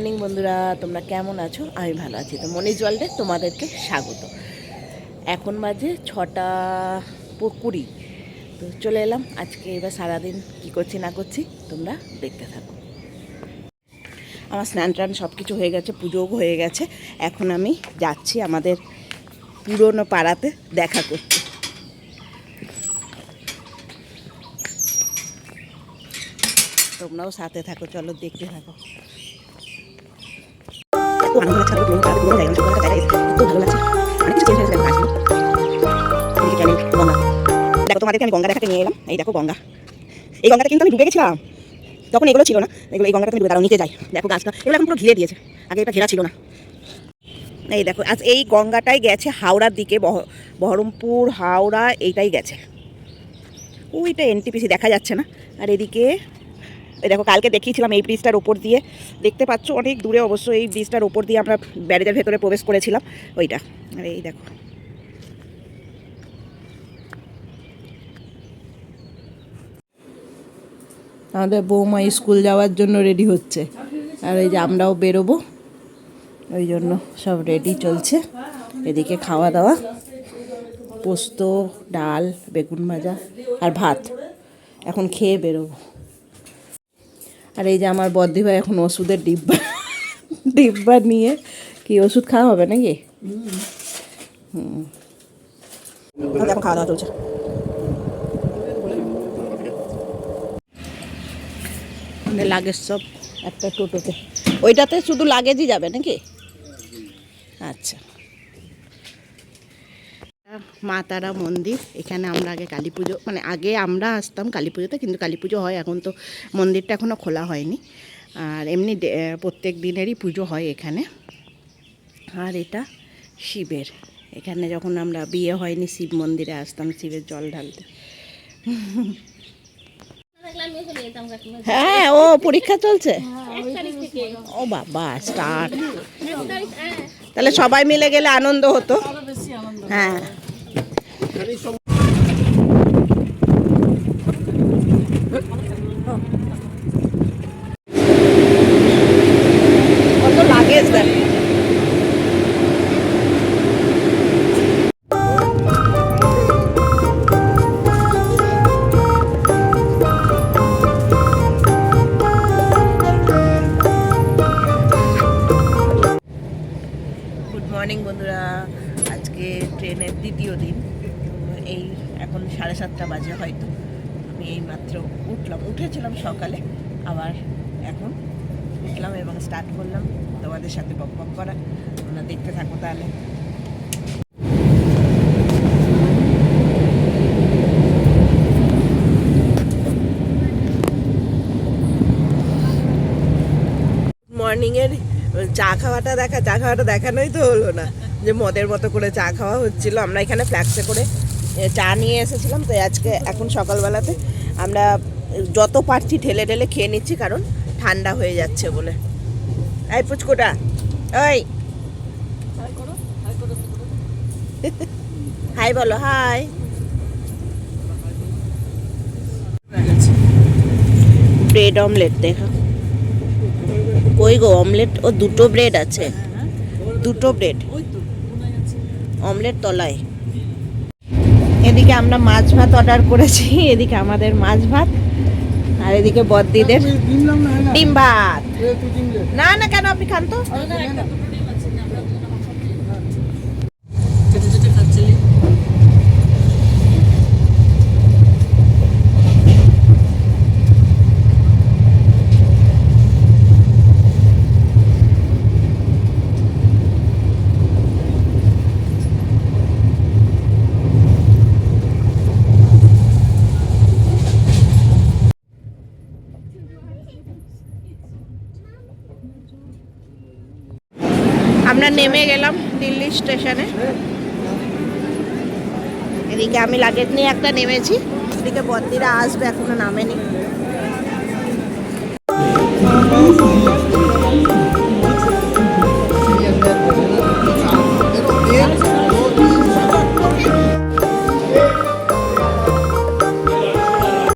Morning বন্ধুরা, তোমরা কেমন আছো? আমি ভালো আছি। তো মনিজ ওয়ার্ল্ডে তোমাদেরকে স্বাগত। এখন বাজে ছটা কুড়ি। তো চলে এলাম। আজকে এবার সারাদিন কি করছি, না করছি, তোমরা দেখতে থাকো। আমার স্নান টান সব কিছু হয়ে গেছে, পুজোও হয়ে গেছে। এখন আমি যাচ্ছি আমাদের পুরনো পাড়াতে দেখা করতে। তোমরাও সাথে থাকো, চলো দেখতে থাকো। দেখো গাছগুলো তোমাদেরকে আমি গঙ্গা দেখাতে নিয়ে এলাম এই দেখো গঙ্গা এই গঙ্গাটা কিন্তু আমি ডুবে গেছিলাম তখন এগুলো ছিল না। এগুলো এই গঙ্গাটা তুমি দাঁড়াও নিচে যাই দেখো গাছটা এগুলো এখন পুরো ঘিরে দিয়েছে আগে এটা ঘেরা ছিল না এই দেখো আজ এই গঙ্গাটাই গেছে, হাওড়ার দিকে, বহ- বহরমপুর, হাওড়া এইটাই গেছে। ওইটা এনটিপিসি দেখা যাচ্ছে না আর এদিকে দেখো, কালকে দেখিয়েছিলাম এই ব্রিজটার ওপর দিয়ে। দেখতে পাচ্ছ, অনেক দূরে অবশ্য এই ব্রিজটার ওপর দিয়ে আমরা ব্যারেজের ভেতরে প্রবেশ করেছিলাম। ওইটা, আর এই দেখো। আমাদের বৌমা স্কুল যাওয়ার জন্য রেডি হচ্ছে। আর এই যে আমরাও বেরোবো। ওই জন্য সব রেডি চলছে। এদিকে খাওয়া দাওয়া, পোস্ত, ডাল, বেগুন ভাজা, আর ভাত। এখন খেয়ে বেরোবো। আর এই যে আমার বদ্দি ভাই এখন ওষুধের ডিব্বা ডিব্বা নিয়ে কি ওষুধ খাওয়া হবে নাকি? হুম। এখন খাওয়া দাওয়া চলছে। মানে লাগেজ সব। একটা টোটোতে। ওইটাতে শুধু লাগেজই যাবে নাকি? আচ্ছা। মা তারা মন্দির। এখানে আমরা আগে কালী পুজো মানে আগে আমরা আসতাম কালী পুজোতে, কিন্তু কালী পুজো হয়, এখন তো মন্দিরটা এখনও খোলা হয়নি। আর এমনি প্রত্যেক দিনেরই পুজো হয় এখানে। আর এটা শিবের। এখানে যখন আমরা বিয়ে হয়নি, শিব মন্দিরে আসতাম, শিবের জল ঢালতে। হ্যাঁ ও পরীক্ষা চলছে? ও বাবা স্টার্ট তাহলে সবাই মিলে গেলে আনন্দ হতো। হ্যাঁ। 肯定说 đi. এখন সাড়ে সাতটা বাজে হয়তো। আমি এই মাত্র উঠলাম, উঠেছিলাম সকালে। আবার এখন উঠলাম এবং স্টার্ট করলাম তোমাদের সাথে বক বক করা। তোমরা দেখতে থাকো তাহলে। মর্নিংয়ের চা খাওয়াটা দেখা, চা খাওয়াটা দেখানোই তো হলো না। যে মদের মতো করে চা খাওয়া হচ্ছিল। আমরা এখানে ফ্ল্যাক্সে করে চা নিয়ে এসেছিলাম, তো আজকে এখন সকালবেলাতে আমরা যত পারছি ঠেলে ঠেলে খেয়ে নিচ্ছি, কারণ ঠান্ডা হয়ে যাচ্ছে বলে। এই পুচকুটা ওই হাই বলো, হাই। ব্রেড অমলেট দেখা। কই গো, অমলেট, ও দুটো ব্রেড আছে। দুটো ব্রেড। অমলেট তলায়। এদিকে আমরা মাছ ভাত অর্ডার করেছি এদিকে আমাদের মাছ ভাত আর এদিকে বদ্দিদের ডিম ভাত। না না কেন আপনি খান তো? আমরা নেমে গেলাম দিল্লি স্টেশনে। এদিকে আমি লাগেজ নিয়ে একটা নেমেছি। এদিকে বদ্দিরা আসবে, এখনও নামেনি।